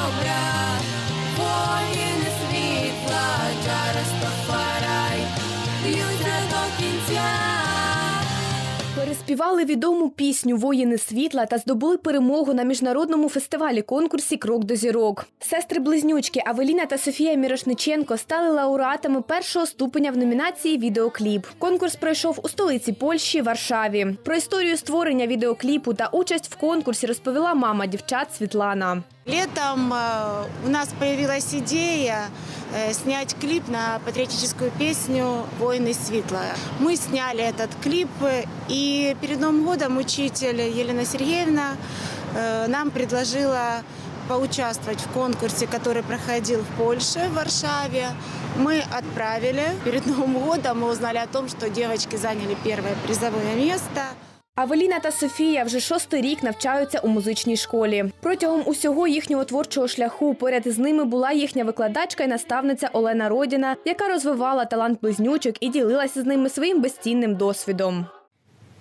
добра, воїни світла, через то фарай, до кінця. Переспівали відому пісню Воїни світла та здобули перемогу на міжнародному фестивалі конкурсі Крок до зірок. Сестри-близнючки Авеліна та Софія Мірошниченко стали лауреатами першого ступеня в номінації Відеокліп. Конкурс пройшов у столиці Польщі Варшаві. Про історію створення відеокліпу та участь в конкурсі розповіла мама дівчат Світлана. Летом э, у нас появилась идея э, снять клип на патриотическую песню «Воины светла». Мы сняли этот клип, э, и перед Новым годом учитель Елена Сергеевна э, нам предложила поучаствовать в конкурсе, который проходил в Польше, в Варшаве. Мы отправили. Перед Новым годом мы узнали о том, что девочки заняли первое призовое место. Авеліна та Софія вже шостий рік навчаються у музичній школі. Протягом усього їхнього творчого шляху поряд з ними була їхня викладачка і наставниця Олена Родіна, яка розвивала талант близнючок і ділилася з ними своїм безцінним досвідом.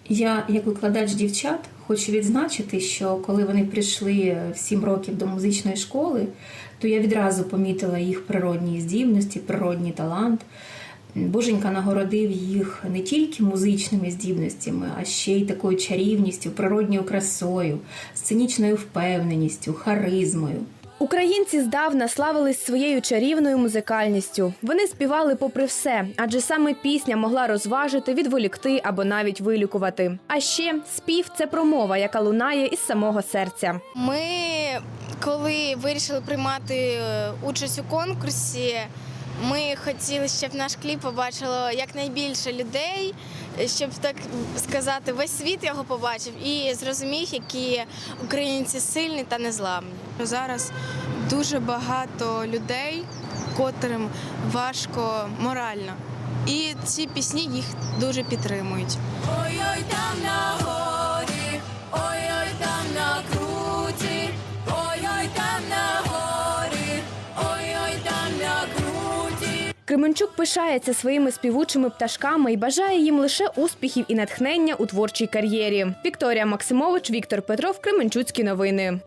Я, як викладач дівчат, хочу відзначити, що коли вони прийшли в 7 років до музичної школи, то я відразу помітила їх природні здібності, природній талант. Боженька нагородив їх не тільки музичними здібностями, а ще й такою чарівністю, природньою красою, сценічною впевненістю, харизмою. Українці здавна славились своєю чарівною музикальністю. Вони співали попри все, адже саме пісня могла розважити, відволікти або навіть вилікувати. А ще спів це промова, яка лунає із самого серця. Ми, коли вирішили приймати е, участь у конкурсі, ми хотіли, щоб наш кліп побачило якнайбільше людей, щоб так сказати, весь світ його побачив і зрозумів, які українці сильні та незламні. Зараз дуже багато людей, котрим важко морально. І ці пісні їх дуже підтримують. Ой-ой там на Кременчук пишається своїми співучими пташками і бажає їм лише успіхів і натхнення у творчій кар'єрі. Вікторія Максимович, Віктор Петров, Кременчуцькі новини.